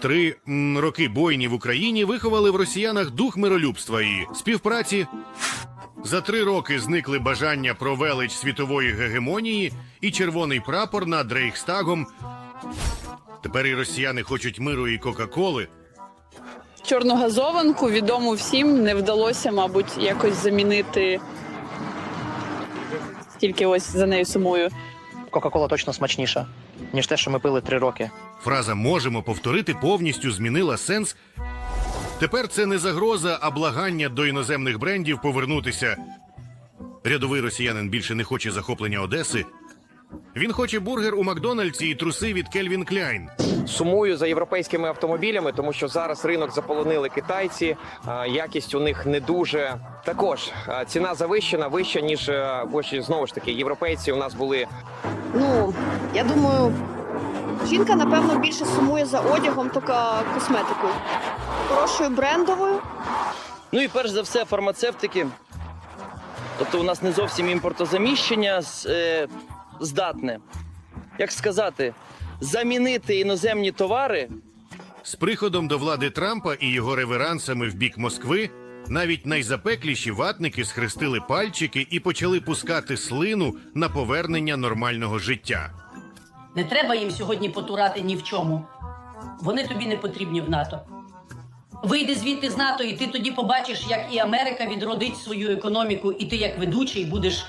Три м, роки бойні в Україні виховали в росіянах дух миролюбства і співпраці. За три роки зникли бажання про велич світової гегемонії і червоний прапор над Рейхстагом. Тепер і росіяни хочуть миру і Кока-Коли. Чорну газованку відому всім не вдалося, мабуть, якось замінити. Тільки ось за нею сумую. Кока-кола точно смачніша, ніж те, що ми пили три роки. Фраза можемо повторити повністю змінила сенс. Тепер це не загроза, а благання до іноземних брендів повернутися. Рядовий росіянин більше не хоче захоплення Одеси. Він хоче бургер у Макдональдсі і труси від Кельвін Кляйн. Сумую за європейськими автомобілями, тому що зараз ринок заполонили китайці. Якість у них не дуже. Також ціна завищена, вища ніж е, знову ж таки європейці у нас були Ну, я думаю, жінка, напевно, більше сумує за одягом, тільки косметикою. Хорошою брендовою. Ну і перш за все, фармацевтики. Тобто у нас не зовсім імпортозаміщення е, здатне. Як сказати, замінити іноземні товари З приходом до влади Трампа і його реверансами в бік Москви навіть найзапекліші ватники схрестили пальчики і почали пускати слину на повернення нормального життя. Не треба їм сьогодні потурати ні в чому. Вони тобі не потрібні в НАТО. Вийди звідти з НАТО, і ти тоді побачиш, як і Америка відродить свою економіку, і ти як ведучий будеш.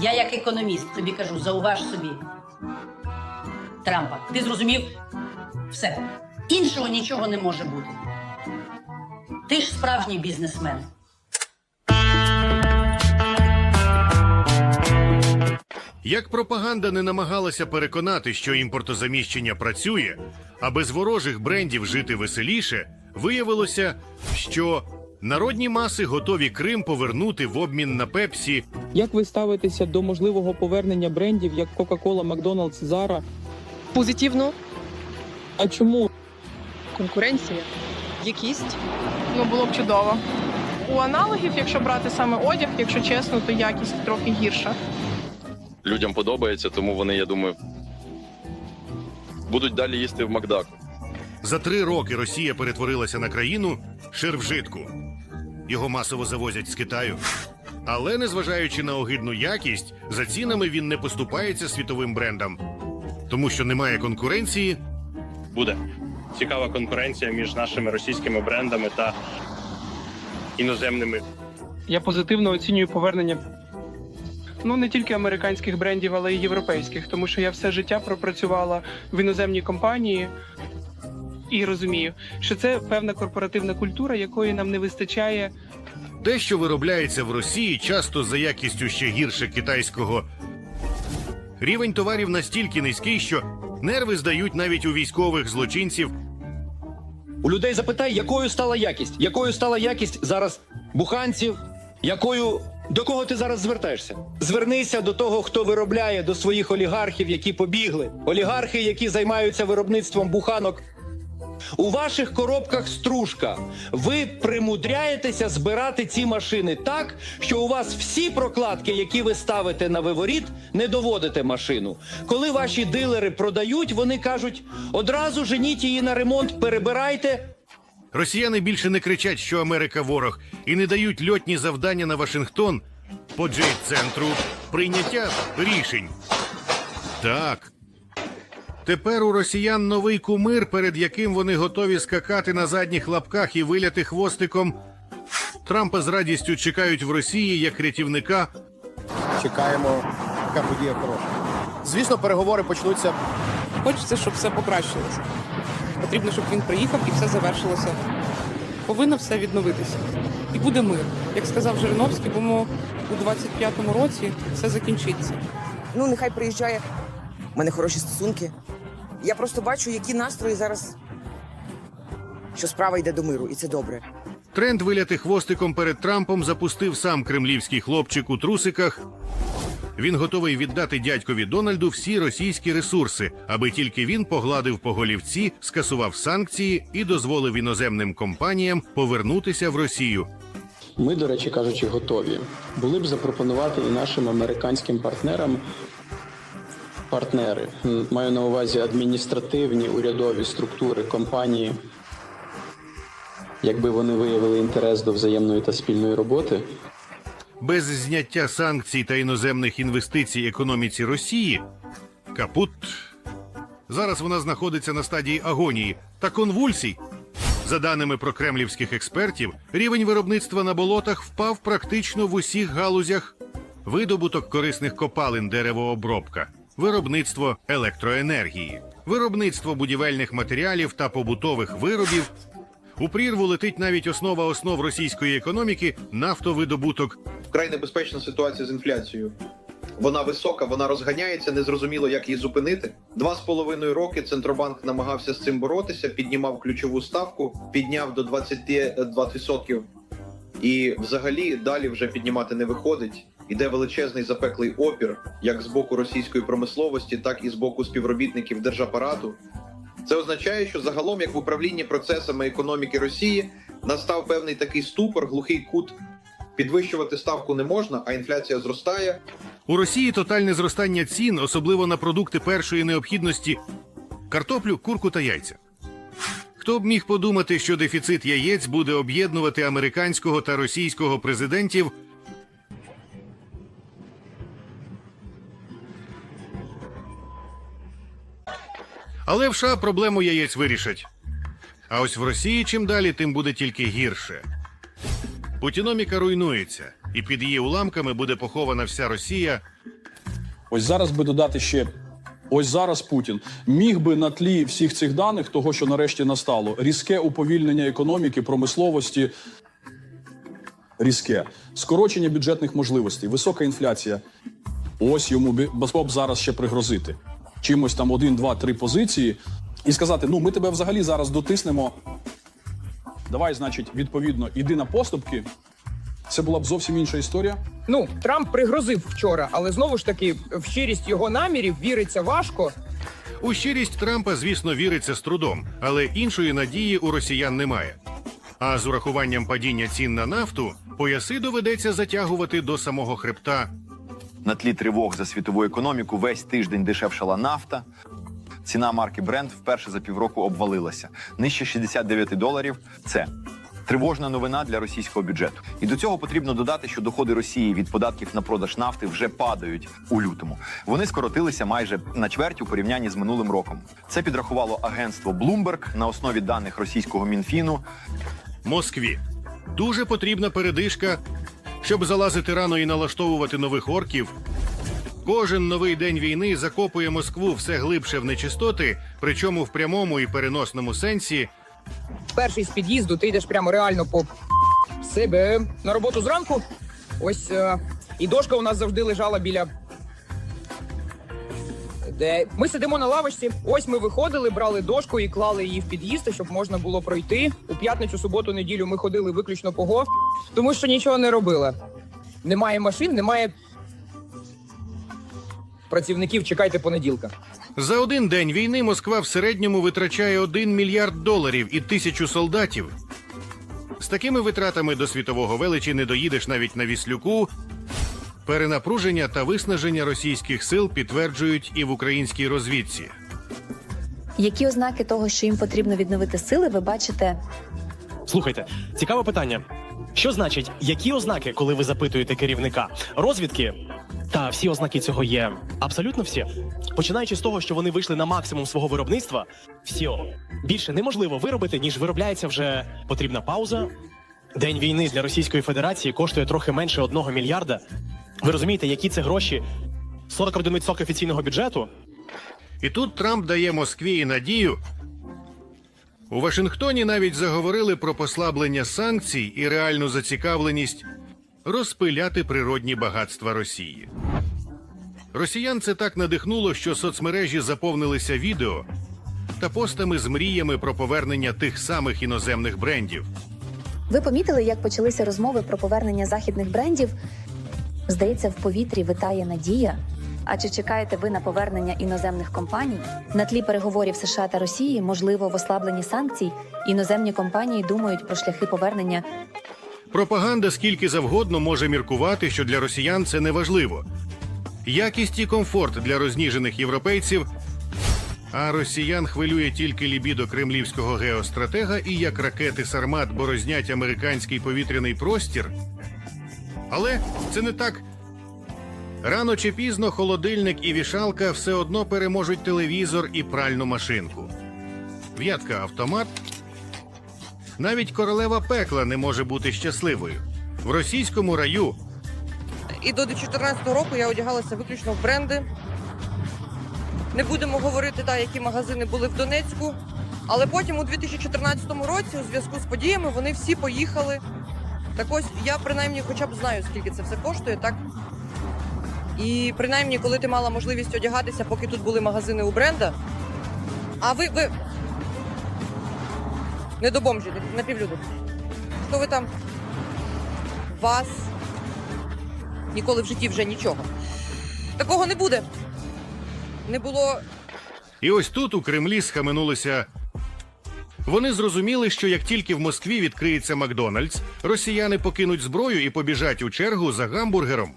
Я як економіст тобі кажу, зауваж собі. Трампа, ти зрозумів? Все. Іншого нічого не може бути. Ти ж справжній бізнесмен. Як пропаганда не намагалася переконати, що імпортозаміщення працює, а без ворожих брендів жити веселіше, виявилося, що народні маси готові Крим повернути в обмін на Пепсі, Як ви ставитеся до можливого повернення брендів як Coca-Cola, McDonald's, Zara? Позитивно, А чому? конкуренція, якість. Ну, було б чудово. У аналогів, якщо брати саме одяг, якщо чесно, то якість трохи гірша. Людям подобається, тому вони, я думаю, будуть далі їсти в Макдаку. За три роки Росія перетворилася на країну ширвжитку. Його масово завозять з Китаю. Але незважаючи на огидну якість, за цінами він не поступається світовим брендам, тому що немає конкуренції. буде цікава конкуренція між нашими російськими брендами та іноземними. Я позитивно оцінюю повернення. Ну, не тільки американських брендів, але й європейських, тому що я все життя пропрацювала в іноземній компанії і розумію, що це певна корпоративна культура, якої нам не вистачає Те, що виробляється в Росії, часто за якістю ще гірше китайського. Рівень товарів настільки низький, що нерви здають навіть у військових злочинців. У людей запитай, якою стала якість, якою стала якість зараз буханців, якою до кого ти зараз звертаєшся? Звернися до того, хто виробляє, до своїх олігархів, які побігли. Олігархи, які займаються виробництвом буханок. У ваших коробках стружка. Ви примудряєтеся збирати ці машини так, що у вас всі прокладки, які ви ставите на виворіт, не доводите машину. Коли ваші дилери продають, вони кажуть: одразу женіть її на ремонт, перебирайте. Росіяни більше не кричать, що Америка ворог, і не дають льотні завдання на Вашингтон по джейт-центру прийняття рішень. Так. Тепер у росіян новий кумир, перед яким вони готові скакати на задніх лапках і виляти хвостиком. Трампа з радістю чекають в Росії як рятівника. Чекаємо, яка подія хороша. Звісно, переговори почнуться. Хочеться, щоб все покращилося. Потрібно, щоб він приїхав і все завершилося. Повинно все відновитися. І буде мир. Як сказав Жириновський, бо у 25-му році все закінчиться. Ну, нехай приїжджає. У мене хороші стосунки. Я просто бачу, які настрої зараз, що справа йде до миру, і це добре. Тренд виляти хвостиком перед Трампом запустив сам кремлівський хлопчик у трусиках. Він готовий віддати дядькові Дональду всі російські ресурси, аби тільки він погладив по голівці, скасував санкції і дозволив іноземним компаніям повернутися в Росію. Ми, до речі кажучи, готові. Були б запропонувати і нашим американським партнерам партнери. Маю на увазі адміністративні урядові структури компанії. Якби вони виявили інтерес до взаємної та спільної роботи, Без зняття санкцій та іноземних інвестицій економіці Росії капут. Зараз вона знаходиться на стадії агонії та конвульсій. За даними прокремлівських експертів, рівень виробництва на болотах впав практично в усіх галузях: видобуток корисних копалин деревообробка, виробництво електроенергії, виробництво будівельних матеріалів та побутових виробів. У прірву летить навіть основа основ російської економіки нафтовидобуток вкрай небезпечна ситуація з інфляцією. Вона висока, вона розганяється, незрозуміло, як її зупинити. Два з половиною роки центробанк намагався з цим боротися, піднімав ключову ставку, підняв до 22%. І взагалі далі вже піднімати не виходить. Іде величезний запеклий опір, як з боку російської промисловості, так і з боку співробітників держапарату. Це означає, що загалом, як в управлінні процесами економіки Росії, настав певний такий ступор, глухий кут. Підвищувати ставку не можна, а інфляція зростає. У Росії тотальне зростання цін, особливо на продукти першої необхідності картоплю, курку та яйця. Хто б міг подумати, що дефіцит яєць буде об'єднувати американського та російського президентів? Але в США проблему яєць вирішать. А ось в Росії чим далі, тим буде тільки гірше. Путіноміка руйнується, і під її уламками буде похована вся Росія. Ось зараз би додати ще. Ось зараз Путін міг би на тлі всіх цих даних, того що нарешті настало, різке уповільнення економіки, промисловості, різке скорочення бюджетних можливостей, висока інфляція. Ось йому могло б зараз ще пригрозити чимось там один, два, три позиції і сказати: ну ми тебе взагалі зараз дотиснемо. Давай, значить, відповідно, іди на поступки. Це була б зовсім інша історія. Ну, Трамп пригрозив вчора, але знову ж таки в щирість його намірів віриться важко. У щирість Трампа, звісно, віриться з трудом, але іншої надії у росіян немає. А з урахуванням падіння цін на нафту пояси доведеться затягувати до самого хребта. На тлі тривог за світову економіку весь тиждень дешевшала нафта. Ціна марки Brent вперше за півроку обвалилася. Нижче 69 доларів. Це тривожна новина для російського бюджету. І до цього потрібно додати, що доходи Росії від податків на продаж нафти вже падають у лютому. Вони скоротилися майже на чверть у порівнянні з минулим роком. Це підрахувало агентство Bloomberg на основі даних російського мінфіну. Москві дуже потрібна передишка, щоб залазити рано і налаштовувати нових орків. Кожен новий день війни закопує Москву все глибше в нечистоти, причому в прямому і переносному сенсі. Перший з під'їзду ти йдеш прямо реально по себе на роботу зранку. Ось е, і дошка у нас завжди лежала біля. Де ми сидимо на лавочці. Ось ми виходили, брали дошку і клали її в під'їзд, щоб можна було пройти. У п'ятницю, суботу, неділю ми ходили виключно по ГО, тому що нічого не робили. Немає машин, немає працівників. Чекайте понеділка. За один день війни Москва в середньому витрачає 1 мільярд доларів і тисячу солдатів. З такими витратами до світового величі не доїдеш навіть на Віслюку. Перенапруження та виснаження російських сил підтверджують і в українській розвідці. Які ознаки того, що їм потрібно відновити сили, ви бачите Слухайте, цікаве питання. Що значить, які ознаки, коли ви запитуєте керівника розвідки? Та всі ознаки цього є абсолютно всі. Починаючи з того, що вони вийшли на максимум свого виробництва, всі більше неможливо виробити, ніж виробляється вже потрібна пауза. День війни для Російської Федерації коштує трохи менше одного мільярда. Ви розумієте, які це гроші? 41% офіційного бюджету. І тут Трамп дає Москві і надію. У Вашингтоні навіть заговорили про послаблення санкцій і реальну зацікавленість розпиляти природні багатства Росії. Росіян це так надихнуло, що соцмережі заповнилися відео та постами з мріями про повернення тих самих іноземних брендів. Ви помітили, як почалися розмови про повернення західних брендів? Здається, в повітрі витає надія. А чи чекаєте ви на повернення іноземних компаній? На тлі переговорів США та Росії, можливо, в ослабленні санкцій, іноземні компанії думають про шляхи повернення. Пропаганда скільки завгодно може міркувати, що для росіян це не важливо. Якість і комфорт для розніжених європейців. А росіян хвилює тільки лібідо кремлівського геостратега і як ракети Сармат борознять американський повітряний простір. Але це не так. Рано чи пізно холодильник і вішалка все одно переможуть телевізор і пральну машинку. В'ятка автомат. Навіть королева пекла не може бути щасливою. В російському раю І до 2014 року я одягалася виключно в бренди. Не будемо говорити, да, які магазини були в Донецьку. Але потім у 2014 році, у зв'язку з подіями, вони всі поїхали. Так ось я принаймні хоча б знаю, скільки це все коштує, так? І принаймні, коли ти мала можливість одягатися, поки тут були магазини у бренда. А ви. ви... Не до бомжі, напівлюди. Що ви там? Вас ніколи в житті вже нічого. Такого не буде. Не було І ось тут у Кремлі схаменулися. Вони зрозуміли, що як тільки в Москві відкриється Макдональдс, росіяни покинуть зброю і побіжать у чергу за гамбургером.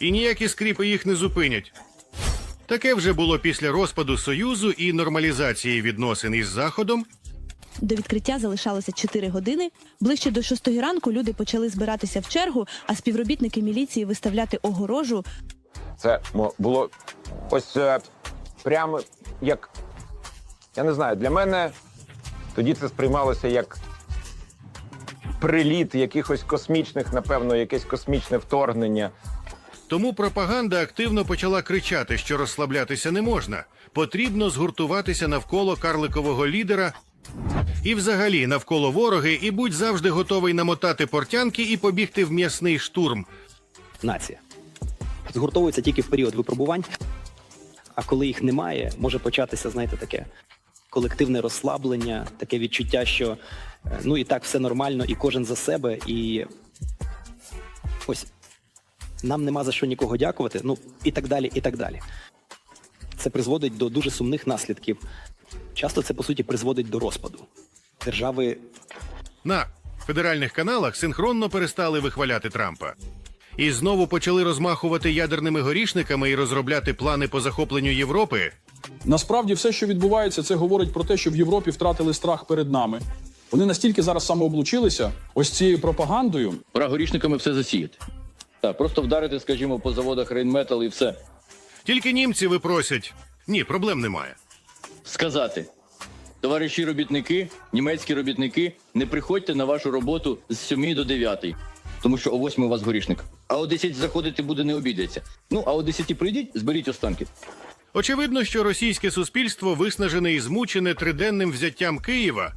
І ніякі скріпи їх не зупинять. Таке вже було після розпаду Союзу і нормалізації відносин із Заходом. До відкриття залишалося 4 години. Ближче до 6 ранку люди почали збиратися в чергу, а співробітники міліції виставляти огорожу. Це мо- було ось е, прямо як. Я не знаю, для мене тоді це сприймалося як приліт якихось космічних, напевно, якесь космічне вторгнення. Тому пропаганда активно почала кричати, що розслаблятися не можна. Потрібно згуртуватися навколо карликового лідера і взагалі навколо вороги, і будь завжди готовий намотати портянки і побігти в м'ясний штурм. нація. Згуртовується тільки в період випробувань, а коли їх немає, може початися, знаєте, таке колективне розслаблення, таке відчуття, що е, ну і так все нормально, і кожен за себе, і ось нам нема за що нікого дякувати, ну і так далі, і так далі. Це призводить до дуже сумних наслідків. Часто це, по суті, призводить до розпаду. Держави На федеральних каналах синхронно перестали вихваляти Трампа. І знову почали розмахувати ядерними горішниками і розробляти плани по захопленню Європи. Насправді, все, що відбувається, це говорить про те, що в Європі втратили страх перед нами. Вони настільки зараз самооблучилися ось цією пропагандою. Пора горішниками все засіяти. Так, просто вдарити, скажімо, по заводах Рейнметал і все. Тільки німці випросять. Ні, проблем немає. Сказати. Товариші робітники, німецькі робітники, не приходьте на вашу роботу з 7 до 9, тому що о 8 у вас горішник. А о 10 заходити буде не обійдеться. Ну, а о 10 прийдіть, зберіть останки. Очевидно, що російське суспільство виснажене і змучене триденним взяттям Києва.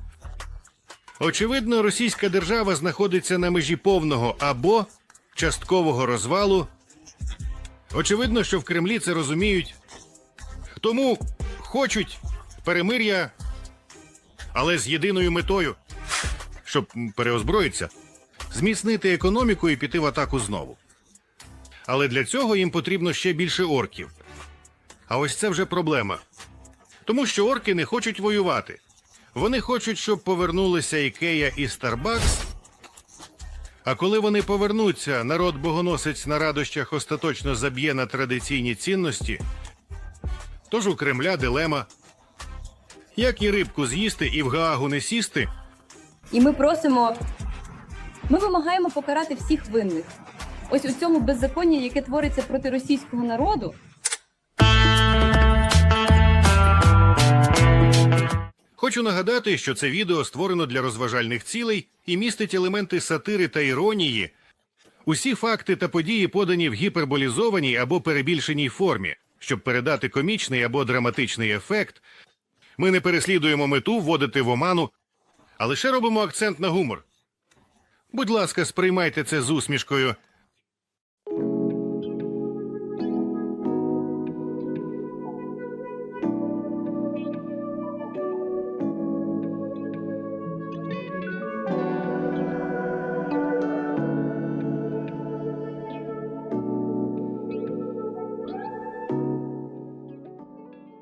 Очевидно, російська держава знаходиться на межі повного або часткового розвалу. Очевидно, що в Кремлі це розуміють. Тому хочуть перемир'я, але з єдиною метою, щоб переозброїтися, зміцнити економіку і піти в атаку знову. Але для цього їм потрібно ще більше орків. А ось це вже проблема. Тому що орки не хочуть воювати. Вони хочуть, щоб повернулися Ікея і Старбакс. А коли вони повернуться, народ богоносець на радощах остаточно заб'є на традиційні цінності. Тож у Кремля дилема. Як і рибку з'їсти і в Гаагу не сісти, І ми просимо, ми вимагаємо покарати всіх винних. Ось у цьому беззаконні, яке твориться проти російського народу, Хочу нагадати, що це відео створено для розважальних цілей і містить елементи сатири та іронії. Усі факти та події подані в гіперболізованій або перебільшеній формі, щоб передати комічний або драматичний ефект. Ми не переслідуємо мету вводити в оману, а лише робимо акцент на гумор. Будь ласка, сприймайте це з усмішкою